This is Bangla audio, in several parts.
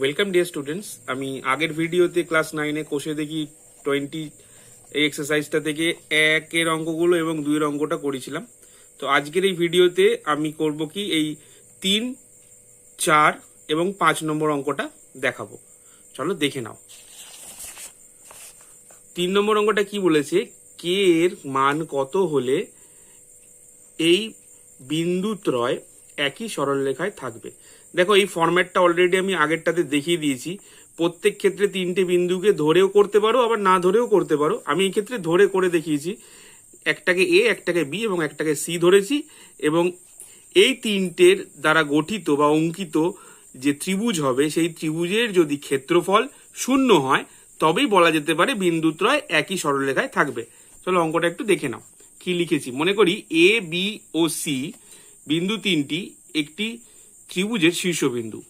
ওয়েলকাম ডিয়ার স্টুডেন্টস আমি আগের ভিডিওতে ক্লাস নাইনে কোষে দেখি টোয়েন্টি এই এক্সারসাইজটা থেকে একের অঙ্কগুলো এবং দুইয়ের অঙ্কটা করেছিলাম। তো আজকের এই ভিডিওতে আমি করব কি এই তিন, চার এবং পাঁচ নম্বর অঙ্কটা দেখাবো। চলো দেখে নাও। তিন নম্বর অঙ্কটা কি বলেছে? কে এর মান কত হলে এই বিন্দুত্রয় একই সরলরেখায় থাকবে। দেখো, এই ফরম্যাটটা অলরেডি আমি আগেরটাতে দেখিয়ে দিয়েছি। প্রত্যেক ক্ষেত্রে তিনটে বিন্দুকে ধরেও করতে পারো, আবার না ধরেও করতে পারো। আমি এই ক্ষেত্রে ধরে করে দেখিয়েছি। একটাকে এ একটাকে বি এবং একটাকে সি ধরেছি এবং এই তিনটের দ্বারা গঠিত বা অঙ্কিত যে ত্রিভুজ হবে, সেই ত্রিভুজের যদি ক্ষেত্রফল শূন্য হয়, তবেই বলা যেতে পারে বিন্দুত্রয় একই সরলরেখায় থাকবে। চলো অঙ্কটা একটু দেখে নাও। কি লিখেছি? মনে করি এ বি ও সি বিন্দু তিনটি একটি ত্রিভুজের শীর্ষবিন্দু।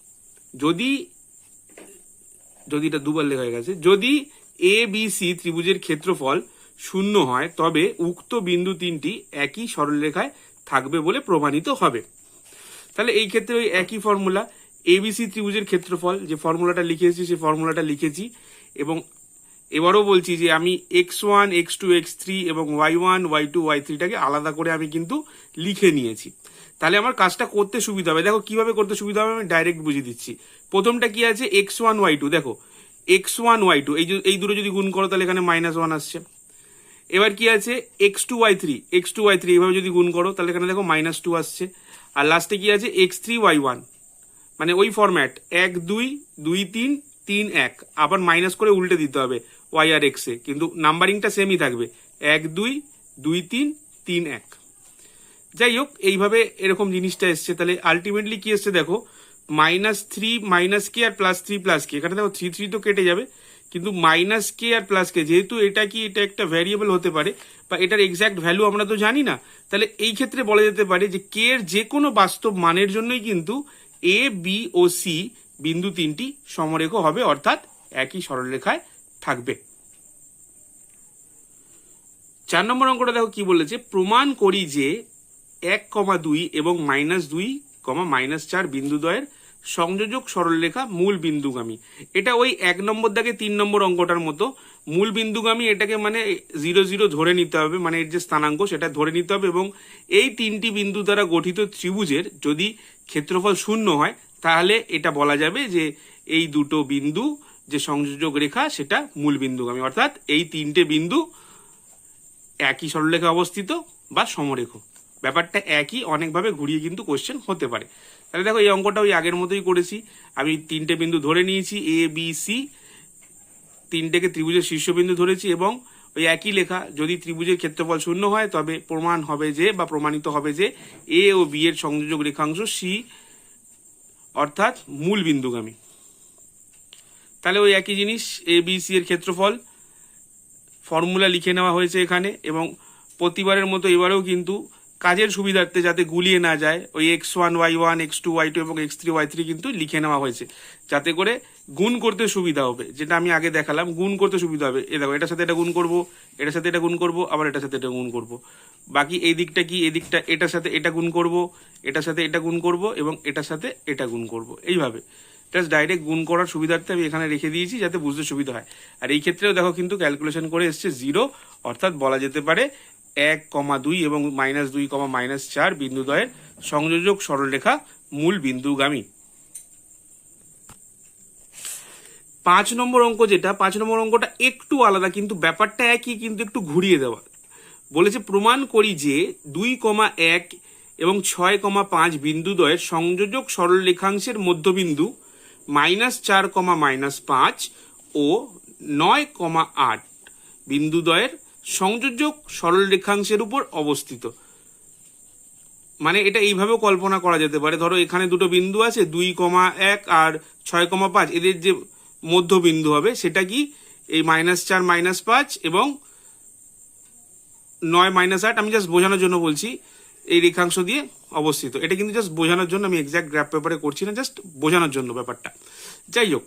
যদি যদি এটা দুবার লেখা হয়ে গেছে, যদি এ বি সি ত্রিভুজের ক্ষেত্রফল শূন্য হয়, তবে উক্ত বিন্দু তিনটি একই সরলরেখায় থাকবে বলে প্রমাণিত হবে। তাহলে এই ক্ষেত্রে ওই একই ফর্মুলা এবিসি ত্রিভুজের ক্ষেত্রফল, যে ফর্মুলাটা লিখেছি, সেই ফর্মুলাটা লিখেছি, এবং এবারও বলছি যে আমি x one x two x three এবং y one y two y থ্রিটাকে আলাদা করে আমি কিন্তু লিখে নিয়েছি। তাহলে আমার কাজটা করতে সুবিধা হবে। দেখো, কীভাবে করতে সুবিধা হবে আমি ডাইরেক্ট বুঝিয়ে দিচ্ছি। প্রথমটা কি আছে? এক্স ওয়ান ওয়াই টু দেখো এক্স ওয়ান ওয়াই টু এই এই দুটো যদি গুণ করো, তাহলে এখানে মাইনাস ওয়ান আসছে। এবার কি আছে? X two y three x two y three এইভাবে যদি গুণ করো, তাহলে এখানে দেখো মাইনাস টু আসছে। আর লাস্টে কি আছে? এক্স থ্রি ওয়াই ওয়ান মানে ওই ফরম্যাট এক, দুই দুই, তিন তিন, এক। আবার মাইনাস করে উল্টে দিতে হবে। ওয়াই আর এক্সে কিন্তু নাম্বারিংটা সেমই থাকবে। এক, দুই দুই, তিন তিন, এক। যাই হোক, এইভাবে এরকম জিনিসটা এসছে। তাহলে আলটিমেটলি কি এসছে দেখো? মাইনাস থ্রি মাইনাস কে আর প্লাস থ্রি প্লাস কে এখানে দেখো থ্রি থ্রি তো কেটে যাবে। কিন্তু মাইনাস কে আর প্লাস কে যেহেতু এটা কি, এটা একটা ভ্যারিয়েবল হতে পারে, বা এটার এক্স্যাক্ট ভ্যালু আমরা তো জানি না, তাহলে এই ক্ষেত্রে বলা যেতে পারে যে কে এর যে কোনো বাস্তব মানের জন্যই কিন্তু এ বি ও সি বিন্দু তিনটি সমরেখ হবে, অর্থাৎ একই সরলরেখায় থাকবে। চার নম্বর অঙ্কটা দেখো কি বলেছে? প্রমাণ করি যে এক কমা দুই এবং মাইনাস দুই কমা মাইনাস চার বিন্দুদ্বয়ের সংযোজক সরলরেখা মূল বিন্দুগামী। এটা ওই এক নম্বর দাগে তিন নম্বর অঙ্কটার মতো। মূল বিন্দুগামী এটাকে মানে জিরো জিরো ধরে নিতে হবে মানে এর যে স্থানাঙ্ক সেটা ধরে নিতে হবে এবং এই তিনটি বিন্দু দ্বারা গঠিত ত্রিভুজের যদি ক্ষেত্রফল শূন্য হয়, তাহলে এটা বলা যাবে যে এই দুটো বিন্দু যে সংযোজক রেখা সেটা মূল বিন্দুগামী। অর্থাৎ এই তিনটে বিন্দু একই সরলরেখা অবস্থিত বা সমরেখ। ব্যাপারটা একই, অনেকভাবে ঘুরিয়ে কিন্তু কোশ্চেন হতে পারে। তাহলে দেখো এই অঙ্কটা ওই আগের মতোই করেছি। আমি তিনটে বিন্দু ধরে নিয়েছি এ বি সি তিনটেকে ত্রিভুজের শীর্ষবিন্দু ধরেছি এবং ওই একই লেখা, যদি ত্রিভুজের ক্ষেত্রফল শূন্য হয়, তবে প্রমাণ হবে যে বা প্রমাণিত হবে যে এ ও বি এর সংযোজক রেখাংশ সি অর্থাৎ মূল বিন্দুগামী তাহলে ওই একই জিনিস এ বি সি এর ক্ষেত্রফল ফর্মুলা লিখে নেওয়া হয়েছে এখানে এবং প্রতিবারের মতো এবারেও কিন্তু কাজের সুবিধার্থে যাতে গুলিয়ে না যায়, ওই x one y one x two y two এবং এক্স থ্রি ওয়াই থ্রি কিন্তু লিখে নেওয়া হয়েছে। যাতে করে গুণ করতে সুবিধা হবে, যেটা আমি আগে দেখালাম, গুণ করতে সুবিধা হবে। এ দেখো, এটার সাথে এটা গুণ করব, এটার সাথে এটা গুণ করব, আবার এটার সাথে এটা গুণ করব। বাকি এই দিকটা কি, এই দিকটা, এটার সাথে এটা গুণ করব, এটার সাথে এটা গুণ করব এবং এটার সাথে এটা গুণ করব। এইভাবে। জাস্ট ডাইরেক্ট গুণ করার সুবিধার্থে আমি এখানে রেখে দিয়েছি যাতে বুঝতে সুবিধা হয়। আর এই ক্ষেত্রেও দেখো কিন্তু ক্যালকুলেশন করে এসছে জিরো অর্থাৎ বলা যেতে পারে এক কমা দুই এবং মাইনাস দুই কমা মাইনাস চার বিন্দুদ্বয়ের সংযোজক সরলরেখা মূল বিন্দুগামী। পাঁচ নম্বর অঙ্ক যেটা, পাঁচ নম্বর অঙ্কটা একটু আলাদা, কিন্তু ব্যাপারটা একই, কিন্তু একটু ঘুরিয়ে দেওয়া। বলেছে প্রমাণ করি যে দুই কমা এক এবং ছয় কমা পাঁচ বিন্দুদ্বয়ের সংযোজক সরল রেখাংশের মধ্যবিন্দু মাইনাস চার কমা মাইনাস পাঁচ ও নয় কমা আট বিন্দুদ্বয়ের সংযোজক সরল রেখাংশের উপর অবস্থিত। মানে এটা এইভাবেও কল্পনা করা যেতে পারে। ধরো এখানে দুটো বিন্দু আছে, দুই কমা এক আর ছয় কমা পাঁচ। এদের যে মধ্যবিন্দু হবে, সেটা কি? এই মাইনাস চার, মাইনাস পাঁচ এবং নয় মাইনাস আট। আমি জাস্ট বোঝানোর জন্য বলছি এই রেখাংশ দিয়ে অবস্থিত। এটা কিন্তু জাস্ট বোঝানোর জন্য আমি এক্স্যাক্ট গ্রাফ পেপারে করছি না জাস্ট বোঝানোর জন্য ব্যাপারটা। যাই হোক,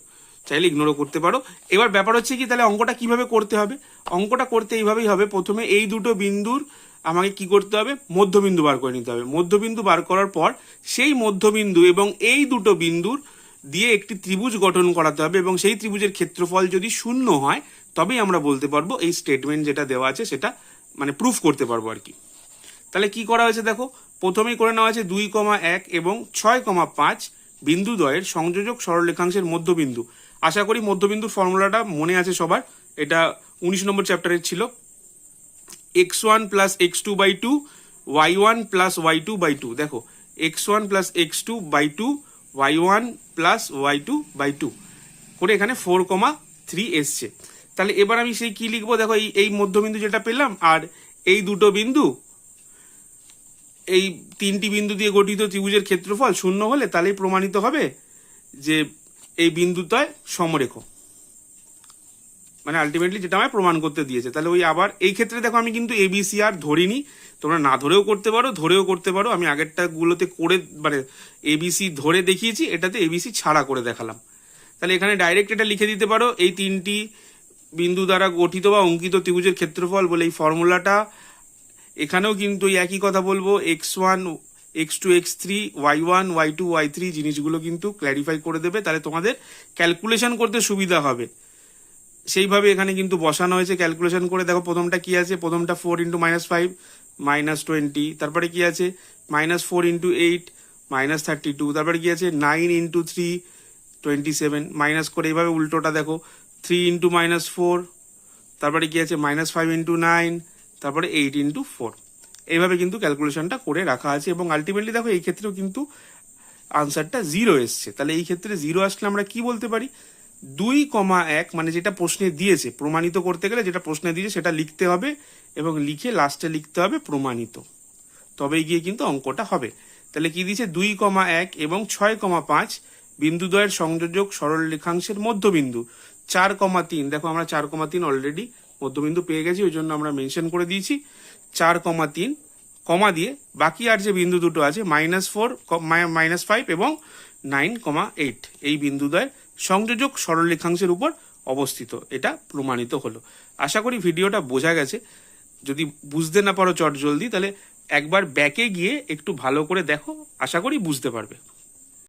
চাইলে ইগনোরও করতে পারো। এবার ব্যাপার হচ্ছে কি, তাহলে অঙ্কটা কীভাবে করতে হবে? অঙ্কটা করতে এইভাবেই হবে। প্রথমে এই দুটো বিন্দুর আমাকে কি করতে হবে? মধ্যবিন্দু বার করে নিতে হবে। মধ্যবিন্দু বার করার পর সেই মধ্যবিন্দু এবং এই দুটো বিন্দুর দিয়ে একটি ত্রিভুজ গঠন করাতে হবে এবং সেই ত্রিভুজের ক্ষেত্রফল যদি শূন্য হয়, তবেই আমরা বলতে পারব এই স্টেটমেন্ট যেটা দেওয়া আছে, সেটা মানে প্রুফ করতে পারব আর কি। তাহলে কি করা হয়েছে দেখো? প্রথমেই করে নেওয়া হয়েছে দুই কমা এক এবং ছয় কমা পাঁচ বিন্দু বিন্দুদ্বয়ের সংযোজক সরলরেখাংশের মধ্যবিন্দু। আশা করি মধ্যবিন্দুর ফর্মুলাটা মনে আছে সবার। এটা উনিশ নম্বর চ্যাপ্টারের ছিল। X one plus x two by two, y one plus y two by two. দেখো, x one plus x two by two, y one plus y two by two. করে এখানে ফোর কমা থ্রি এসছে। তাহলে এবার আমি সেই কি লিখব? দেখো, এই এই মধ্যবিন্দু যেটা পেলাম, আর এই দুটো বিন্দু এই তিনটি বিন্দু দিয়ে গঠিত ত্রিভুজের ক্ষেত্রফল শূন্য হলে তাহলেই প্রমাণিত হবে যে এই বিন্দুতয় সমরেখ। মানে আলটিমেটলি যেটা আমায় প্রমাণ করতে দিয়েছে। তাহলে ওই আবার এই ক্ষেত্রে দেখো আমি কিন্তু এবিসি আর ধরিনি। তোমরা না ধরেও করতে পারো, ধরেও করতে পারো। আমি আগেরটা গুলোতে করে মানে এবিসি ধরে দেখিয়েছি, এটাতে এবিসি ছাড়া করে দেখালাম। তাহলে এখানে ডাইরেক্ট এটা লিখে দিতে পারো, এই তিনটি বিন্দু দ্বারা গঠিত বা অঙ্কিত ত্রিভুজের ক্ষেত্রফল বলে এই ফর্মুলাটা এখানেও কিন্তু একই কথা বলব x one x two x three y one y two y three জিনিসগুলো কিন্তু ক্ল্যারিফাই করে দেবে, তাহলে তোমাদের ক্যালকুলেশন করতে সুবিধা হবে। সেইভাবে এখানে কিন্তু বসানো হয়েছে ক্যালকুলেশন করে দেখো প্রথমটা কি আছে, প্রথমটা four into minus five minus twenty তারপরে কি আছে minus four into eight minus thirty two তারপরে কি আছে nine into three twenty seven minus করে এইভাবে উল্টোটা দেখো থ্রি ইন্টু মাইনাস ফোর তারপরে কি আছে মাইনাস ফাইভ ইন্টু নাইন তারপরে এইট ইন্টু ফোর এইভাবে কিন্তু ক্যালকুলেশনটা করে রাখা আছে এবং আলটিমেটলি দেখো এই ক্ষেত্রেও কিন্তু আনসারটা জিরো এসছে। তাহলে এই ক্ষেত্রে জিরো আসলে আমরা কি বলতে পারি? দুই কমা এক মানে যেটা প্রশ্নে দিয়েছে, প্রমাণিত করতে গেলে যেটা প্রশ্নে দিয়েছে সেটা লিখতে হবে এবং লিখে লাস্টে লিখতে হবে প্রমাণিত। তবেই গিয়ে কিন্তু অঙ্কটা হবে। তাহলে কি দিয়েছে? দুই কমা এক এবং ছয় কমা পাঁচ, বিন্দুদ্বয়ের সংযোজক সরল রেখাংশের মধ্যবিন্দু। চার কমা তিন, দেখো আমরা চার কমা তিন অলরেডি মধ্যবিন্দু পেয়ে গেছি, ওই জন্য আমরা মেনশন করে দিয়েছি। চার কমা তিন, কমা দিয়ে বাকি আর যে বিন্দু দুটো আছে মাইনাস ফোর মাইনাস ফাইভ এবং নাইন কমা এইট এই বিন্দুদ্বয় সংযোজক সরলরেখাংশের উপর অবস্থিত। এটা প্রমাণিত হলো। আশা করি ভিডিওটা বোঝা গেছে। যদি বুঝতে না পারো চট জলদি, তাহলে একবার ব্যাকে গিয়ে একটু ভালো করে দেখো। আশা করি বুঝতে পারবে।